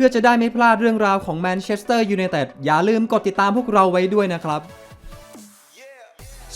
พื่อจะได้ไม่พลาดเรื่องราวของแมนเชสเตอร์ยูไนเต็ดอย่าลืมกดติดตามพวกเราไว้ด้วยนะครับ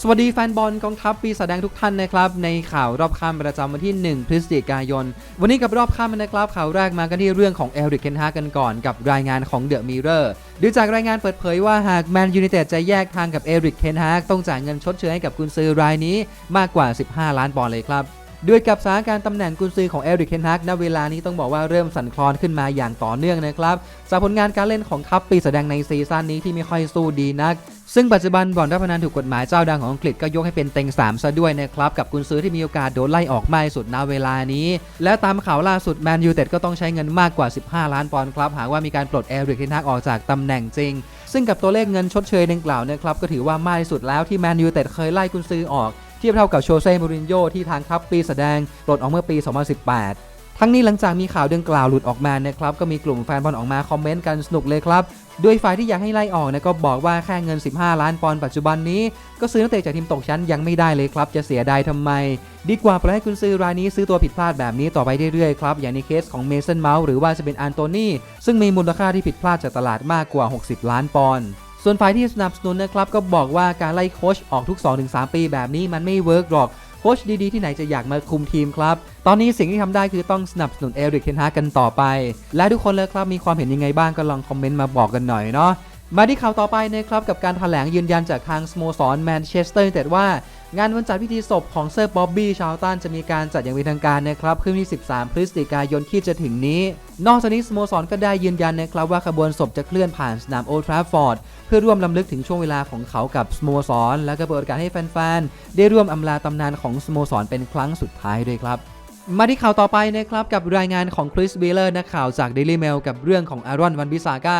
สวัสดีแฟนบอลกองทัพปีศาจแดงทุกท่านนะครับ ในข่าวรอบค่ำประจำวันที่ 1 พฤศจิกายน วันนี้กับรอบค่ำนะครับ ข่าวแรกมากันที่เรื่องของเอริกเคนฮากันก่อนกับรายงานของเดอะมิเรอร์ดูจากรายงานเปิดเผยว่าหากแมนยูไนเต็ดจะแยกทางกับเอริกเคนฮากต้องจ่ายเงินชดเชยให้กับกุนซือรายนี้มากกว่า 15 ล้านปอนด์เลยครับ ด้วยกับสถานการณ์ตำแหน่งกุนซือของเอริกเคนฮักณเวลานี้ต้องบอกว่าเริ่มสั่นคลอนขึ้นมาอย่างต่อเนื่องนะครับจากผลงานการเล่นของทัพปีแสดงในซีซั่นนี้ที่ไม่ค่อยสู้ดีนัก ซึ่งปัจจุบันบ่อนรับพนันถูกกฎหมายเจ้าดังของอังกฤษก็ยกให้เป็นเต็ง3ซะด้วยนะครับ กับกุนซือที่มีโอกาสโดนไล่ออกมากที่สุดณเวลานี้ และตามข่าวล่าสุดแมนยูเต็ดก็ต้องใช้เงินมากกว่า 15 ล้านปอนด์ครับหากว่ามีการปลดเอริกเคนฮักออกจากตำแหน่งจริง ซึ่งกับตัวเลขเงินชดเชยดังกล่าวนะครับก็ถือว่ามากที่สุดแล้วที่แมนยูเต็ดเคยไล่กุนซือออก ทียบเท่ากับโชเซ่มูรินโญ่ที่ทางทัพปีแสดงปลดออกเมื่อปี 2018 ทั้งนี้หลังจากมีข่าวดังกล่าวหลุดออกมานะครับ ก็มีกลุ่มแฟนบอลออกมาคอมเมนต์กันสนุกเลยครับโดยฝ่ายที่อยากให้ไล่ออกนะก็บอกว่าแค่เงิน 15 ล้านปอนด์ปัจจุบันนี้ ก็ซื้อนักเตะจากทีมตกชั้นยังไม่ได้เลยครับ จะเสียดายทำไม ดีกว่าปล่อยให้คุณซื้อรายนี้ซื้อตัวผิดพลาดแบบนี้ต่อไปเรื่อยๆครับอย่างในเคสของเมสันเมาส์หรือว่าจะเป็นอันโตนีซึ่งมีมูลค่าที่ผิดพลาดจากตลาดมากกว่า 60 ล้านปอนด์ ส่วนฝ่ายที่สนับสนุนนะครับก็บอกว่าการไล่โค้ชออกทุก 2-3 ปีแบบนี้มันไม่เวิร์กหรอกโค้ชดีๆที่ไหนจะอยากมาคุมทีมครับ ตอนนี้สิ่งที่ทำได้คือต้องสนับสนุนเอริกเทนฮากันต่อไป และทุกคนเลยครับมีความเห็นยังไงบ้างก็ลองคอมเมนต์มาบอกกันหน่อยเนาะมาที่ข่าวต่อไปนะครับกับการถแถลงยืนยันจากทางสโมสรแมนเชสเตอร์ยูไนเต็ดว่า งานวันจัดพิธีศพของเซอร์บ๊อบบี้ชาวตันจะมีการจัดอย่างเป็นทางการนะครับขึ้นที่ 13 พฤศจิกายนที่จะถึงนี้ นอกจากนี้สโมสรก็ได้ยืนยันนะครับว่าขบวนศพจะเคลื่อนผ่านสนามโอลด์ทราฟฟอร์ด เพื่อร่วมลำลึกถึงช่วงเวลาของเขากับสโมสร และก็เปิดโอกาสให้แฟนๆ ได้ร่วมอำลาตำนานของสโมสรเป็นครั้งสุดท้ายด้วยครับ มาที่ข่าวต่อไปนะครับกับรายงานของคริสบีเลอร์นักข่าวจาก Daily Mail กับเรื่องของอารอนวันบิซาก้า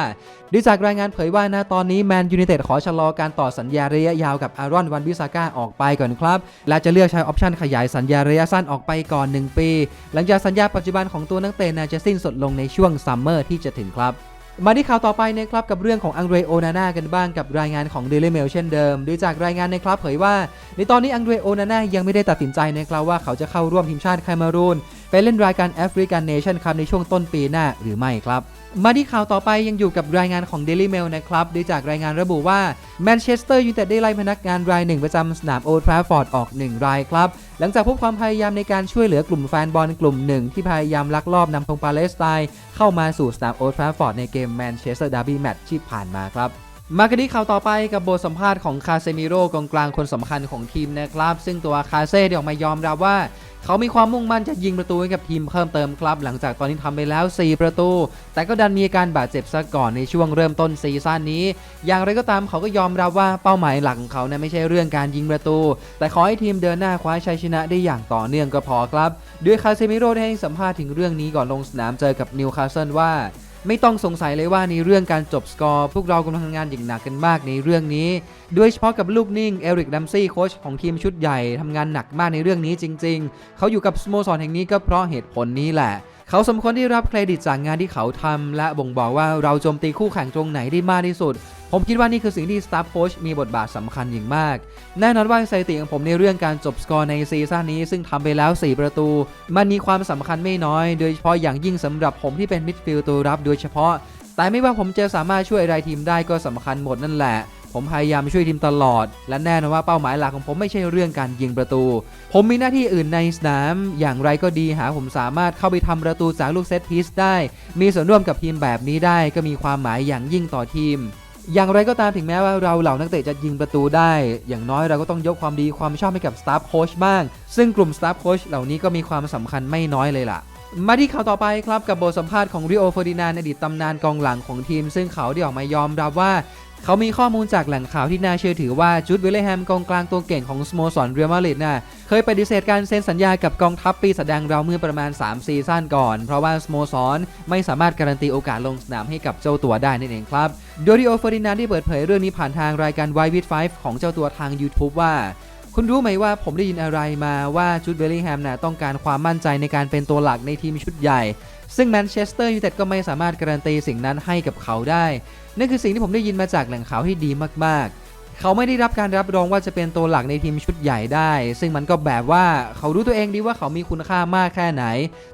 ด้วยจากรายงานเผยว่าณตอนนี้แมนยูไนเต็ดขอชะลอการต่อสัญญาระยะยาวกับอารอนวันบิซาก้าออกไปก่อนครับ และจะเลือกใช้ออปชันขยายสัญญาระยะสั้นออกไปก่อน 1 ปี หลังจากสัญญาปัจจุบันของตัวนักเตะน่าจะสิ้นสุดลงในช่วงซัมเมอร์ที่จะถึงครับ มาที่ข่าวต่อไปนะครับกับเรื่องของอังเดรโอนาน่ากันบ้างกับรายงานของ Daily Mail เช่นเดิม โดยจากรายงานนะครับเผยว่า ในตอนนี้อังเดรโอนาน่ายังไม่ได้ตัดสินใจนะครับว่าเขาจะเข้าร่วมทีมชาติแคมารูนไปเล่นรายการแอฟริกันเนชั่นครับในช่วงต้นปีหน้าหรือไม่ครับ มาที่ข่าวต่อไปยังอยู่กับรายงานของ Daily Mail นะครับโดยจากรายงานระบุว่าแมนเชสเตอร์ยูไนเต็ดได้ไล่พนักงานรายหนึ่งประจำสนามโอทราฟอร์ดออก 1 รายครับ หลังจากพบความพยายามในการช่วยเหลือกลุ่มแฟนบอลกลุ่มหนึ่งที่พยายามลักลอบนำธงปาเลสไตน์เข้ามาสู่สนามโอทราฟอร์ดในเกมแมนเชสเตอร์ดาร์บี้แมตช์ที่ผ่านมาครับ มากันที่ข่าวต่อไปกับบทสัมภาษณ์ของคาเซมิโร่กองกลางคนสำคัญของทีมนะครับ ซึ่งตัวคาเซ่ได้ออกมายอมรับว่า เขามีความมุ่งมั่นจะยิงประตูให้กับทีมเพิ่มเติมครับ หลังจากตอนนี้ทำไปแล้ว 4 ประตู แต่ก็ดันมีอาการบาดเจ็บซะก่อนในช่วงเริ่มต้นซีซั่นนี้ อย่างไรก็ตามเขาก็ยอมรับว่าเป้าหมายหลักของเขานะไม่ใช่เรื่องการยิงประตู แต่ขอให้ทีมเดินหน้าคว้าชัยชนะได้อย่างต่อเนื่องก็พอครับ ด้วยคาเซมิโร่ได้ให้สัมภาษณ์ถึงเรื่องนี้ก่อนลงสนามเจอกับนิวคาสเซิลว่า ไม่ต้องสงสัยเลยว่าในเรื่องการจบสกอร์พวกเรากำลังทำงานอย่างหนักกันมากในเรื่องนี้ โดยเฉพาะกับลูกนิ่งเอริกดัมซี่โค้ชของทีมชุดใหญ่ทำงานหนักมากในเรื่องนี้จริง ๆ เขาอยู่กับสโมสรแห่งนี้ก็เพราะเหตุผลนี้แหละ เขาสมควรที่รับเครดิตจากงานที่เขาทำและบ่งบอกว่าเราโจมตีคู่แข่งตรงไหนได้มากที่สุด ผมคิดว่านี่คือสิ่งที่สตาฟโค้ชมีบทบาทสำคัญอย่างมาก แน่นอนว่าสถิติของผมในเรื่องการจบสกอร์ในซีซั่นนี้ ซึ่งทำไปแล้ว 4 ประตู มันมีความสำคัญไม่น้อย โดยเฉพาะอย่างยิ่งสำหรับผมที่เป็นมิดฟิลด์ตัวรับ โดยเฉพาะ แต่ไม่ว่าผมจะสามารถช่วยอะไรทีมได้ก็สำคัญหมดนั่นแหละ ผมพยายามช่วยทีมตลอด และแน่นอนว่าเป้าหมายหลักของผมไม่ใช่เรื่องการยิงประตู ผมมีหน้าที่อื่นในสนาม อย่างไรก็ดีหาผมสามารถเข้าไปทำประตูจากลูกเซตพีซได้ มีส่วนร่วมกับทีมแบบนี้ได้ก็มีความหมายอย่างยิ่งต่อทีมอย่างไรก็ตามถึงแม้ว่าเราเหล่านักเตะจะยิงประตูได้ อย่างน้อยเราก็ต้องยกความดีความชอบให้กับสตาฟโค้ชบ้าง ซึ่งกลุ่มสตาฟโค้ชเหล่านี้ก็มีความสำคัญไม่น้อยเลยล่ะ มาที่ข่าวต่อไปครับกับบทสัมภาษณ์ของริโอเฟอร์ดินานอดีตตำนานกองหลังของทีม ซึ่งเขาได้ออกมายอมรับว่า เขามีข้อมูลจากแหล่งข่าวที่น่าเชื่อถือว่าจูดเวลเลแฮมกองกลางตัวเก่งของสโมสรเรอัลมาดริดน่ะเคยปฏิเสธการเซ็นสัญญากับกองทัพปีศาจแดงเราเมื่อประมาณ 3 ซีซั่นก่อน เพราะว่าสโมสรไม่สามารถการันตีโอกาสลงสนามให้กับเจ้าตัวได้นั่นเองครับโดยริโอเฟอร์ดินานที่เปิดเผยเรื่องนี้ผ่านทางรายการ w i วิ f 5ของเจ้าตัวทาง YouTube ว่า คุณรู้ไหมว่าผมได้ยินอะไรมาว่าจูดเบลลิงแฮมน่ะต้องการความมั่นใจในการเป็นตัวหลักในทีมชุดใหญ่ ซึ่งแมนเชสเตอร์ยูไนเต็ดก็ไม่สามารถการันตีสิ่งนั้นให้กับเขาได้ นั่นคือสิ่งที่ผมได้ยินมาจากแหล่งข่าวที่ดีมากๆ เขาไม่ได้รับการรับรองว่าจะเป็นตัวหลักในทีมชุดใหญ่ได้ ซึ่งมันก็แบบว่าเขารู้ตัวเองดีว่าเขามีคุณค่ามากแค่ไหน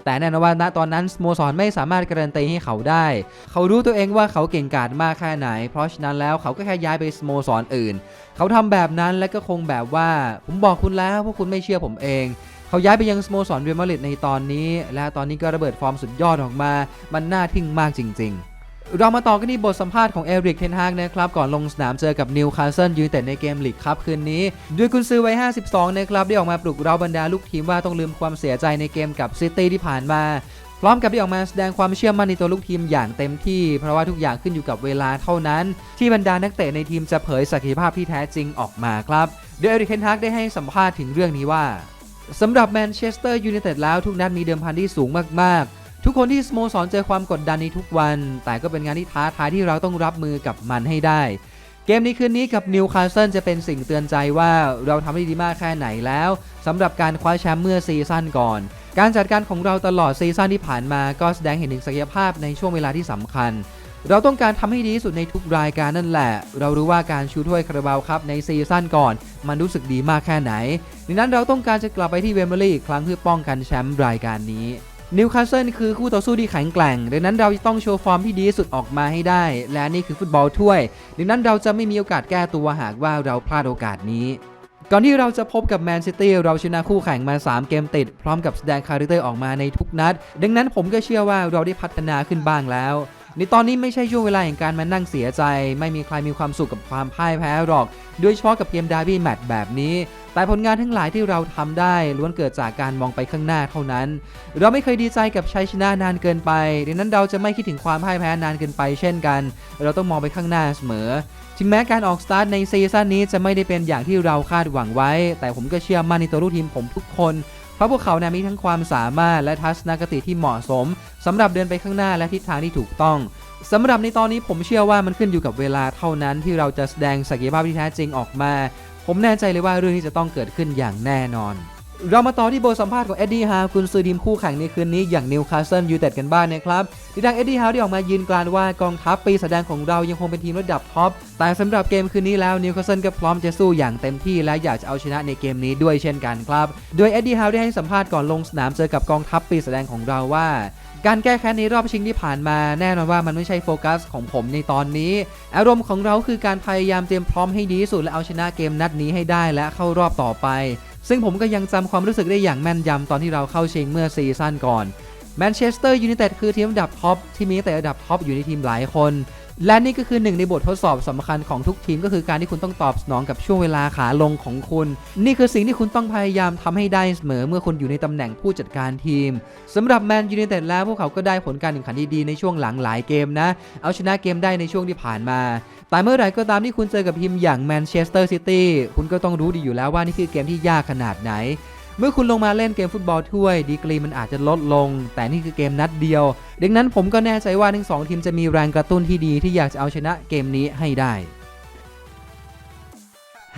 แต่แน่นอนว่าณตอนนั้นสโมสรไม่สามารถการันตีให้เขาได้ เขารู้ตัวเองว่าเขาเก่งกาจมากแค่ไหน เพราะฉะนั้นแล้วเขาก็แค่ย้ายไปสโมสรออื่น เขาทำแบบนั้นและก็คงแบบว่า ผมบอกคุณแล้วพวกคุณไม่เชื่อผมเองเขาย้ายไปยังสโมสรเรอัลมาดริดในตอนนี้ และตอนนี้ก็ระเบิดฟอร์มสุดยอดออกมา มันน่าทึ่งมากจริง ๆ เรามาต่อกันที่บทสัมภาษณ์ของเอริกเทนฮากนะครับก่อนลงสนามเจอกับนิวคาสเซิลยูไนเต็ดในเกมลีกครับคืนนี้ ด้วยกุนซือวัย 52 นะครับ ได้ออกมาปลุกเราบรรดาลูกทีมว่าต้องลืมความเสียใจในเกมกับซิตี้ที่ผ่านมา พร้อมกับได้ออกมาแสดงความเชื่อมั่นในตัวลูกทีมอย่างเต็มที่ เพราะว่าทุกอย่างขึ้นอยู่กับเวลาเท่านั้น ที่บรรดานักเตะในทีมจะเผยศักยภาพที่แท้จริงออกมาครับโดยเอริกเทนฮากได้ให้สัมภาษณ์ถึงเรื่องนี้ว่าสำหรับแมนเชสเตอร์ยูไนเต็ดแล้วทุกนัดมีเดิมพันที่สูงมากๆ ทุกคนที่สโมสรเจอความกดดันในทุกวัน แต่ก็เป็นงานที่ท้าทายที่เราต้องรับมือกับมันให้ได้ เกมนี้คืนนี้กับนิวคาสเซิลจะเป็นสิ่งเตือนใจว่าเราทำได้ดีมากแค่ไหนแล้วสำหรับการคว้าแชมป์เมื่อซีซั่นก่อน การจัดการของเราตลอดซีซั่นที่ผ่านมาก็แสดงเห็นถึงศักยภาพในช่วงเวลาที่สำคัญ เราต้องการทำให้ดีที่สุดในทุกรายการนั่นแหละ เรารู้ว่าการชูถ้วยคาราบาวครับในซีซั่นก่อน มันรู้สึกดีมากแค่ไหนดังนั้นเราต้องการจะกลับไปที่เวมเบอรี่อีกครั้งเพื่อป้องกันแชมป์รายการนี้ นิวคาสเซิลคือคู่ต่อสู้ที่แข็งแกร่ง ดังนั้นเราจะต้องโชว์ฟอร์มที่ดีที่สุดออกมาให้ได้ และนี่คือฟุตบอลถ้วย ดังนั้นเราจะไม่มีโอกาสแก้ตัวหากว่าเราพลาดโอกาสนี้ ก่อนที่เราจะพบกับแมนซิตี้เราชนะคู่แข่งมา 3 เกมติด พร้อมกับแสดงคาแรคเตอร์ออกมาในทุกนัด ดังนั้นผมก็เชื่อว่าเราได้พัฒนาขึ้นบ้างแล้วในตอนนี้ไม่ใช่ช่วงเวลาแห่งการมานั่งเสียใจ ไม่มีใครมีความสุขกับความพ่ายแพ้หรอก โดยเฉพาะกับเกมดาร์บี้แมตช์แบบนี้ แต่ผลงานทั้งหลายที่เราทำได้ล้วนเกิดจากการมองไปข้างหน้าเท่านั้น เราไม่เคยดีใจกับชัยชนะนานเกินไป ดังนั้นเราจะไม่คิดถึงความพ่ายแพ้นานเกินไปเช่นกัน เราต้องมองไปข้างหน้าเสมอ ถึงแม้การออกสตาร์ทในซีซั่นนี้จะไม่ได้เป็นอย่างที่เราคาดหวังไว้ แต่ผมก็เชื่อมั่นในตัวลูกทีมผมทุกคนเพราะพวกเขาเนี่ยมีทั้งความสามารถและทัศนคติที่เหมาะสมสำหรับเดินไปข้างหน้าและทิศทางที่ถูกต้องสำหรับในตอนนี้ผมเชื่อว่ามันขึ้นอยู่กับเวลาเท่านั้นที่เราจะแสดงศักยภาพที่แท้จริงออกมา ผมแน่ใจเลยว่าเรื่องนี้จะต้องเกิดขึ้นอย่างแน่นอน เรามาต่อที่บทสัมภาษณ์ของเอ็ดดี้ฮาวกุนซือทีมคู่แข่งในคืนนี้อย่างนิวคาสเซิลยูไนเต็ดกันบ้างนะครับที่ดังเอ็ดดี้ฮาวได้ออกมายืนกรานว่ากองทัพปีแสดงของเรายังคงเป็นทีมระดับท็อป แต่สำหรับเกมคืนนี้แล้วนิวคาสเซิลก็พร้อมจะสู้อย่างเต็มที่และอยากจะเอาชนะในเกมนี้ด้วยเช่นกันครับ โดยเอ็ดดี้ฮาวได้ให้สัมภาษณ์ก่อนลงสนามเจอกับกองทัพปีแสดงของเราว่า การแก้แค้นในรอบชิงที่ผ่านมาแน่นอนว่ามันไม่ใช่โฟกัสของผมในตอนนี้ อารมณ์ของเราคือการพยายามเตรียมพร้อมให้ดีที่สุดและเอาชนะเกมนัดนี้ให้ได้และเข้ารอบต่อไป ซึ่งผมก็ยังจำความรู้สึกได้อย่างแม่นยำตอนที่เราเข้าชิงเมื่อซีซั่นก่อนแมนเชสเตอร์ยูไนเต็ดคือทีมระดับท็อปที่มีแต่ระดับท็อปอยู่ในทีมหลายคน และนี่ก็คือหนึ่งในบททดสอบสำคัญของทุกทีมก็คือการที่คุณต้องตอบสนองกับช่วงเวลาขาลงของคุณ นี่คือสิ่งที่คุณต้องพยายามทำให้ได้เสมอเมื่อคุณอยู่ในตำแหน่งผู้จัดการทีมสำหรับแมนยูไนเต็ดแล้วพวกเขาก็ได้ผลการแข่งขันดีๆในช่วงหลังหลายเกมนะ เอาชนะเกมได้ในช่วงที่ผ่านมา แต่เมื่อไหร่ก็ตามที่คุณเจอกับทีมอย่างแมนเชสเตอร์ซิตี้คุณก็ต้องรู้ดีอยู่แล้วว่านี่คือเกมที่ยากขนาดไหน เมื่อคุณลงมาเล่นเกมฟุตบอลถ้วย ดีกรีมันอาจจะลดลง แต่นี่คือเกมนัดเดียว ดังนั้นผมก็แน่ใจว่าทั้งสองทีมจะมีแรงกระตุ้นที่ดีที่อยากจะเอาชนะเกมนี้ให้ได้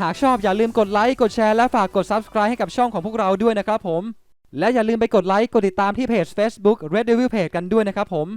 หากชอบอย่าลืมกดไลค์กดแชร์และฝากกด Subscribe ให้กับช่องของพวกเราด้วยนะครับผม และอย่าลืมไปกดไลค์กดติดตามที่เพจ Facebook Red Devil Page กันด้วยนะครับผม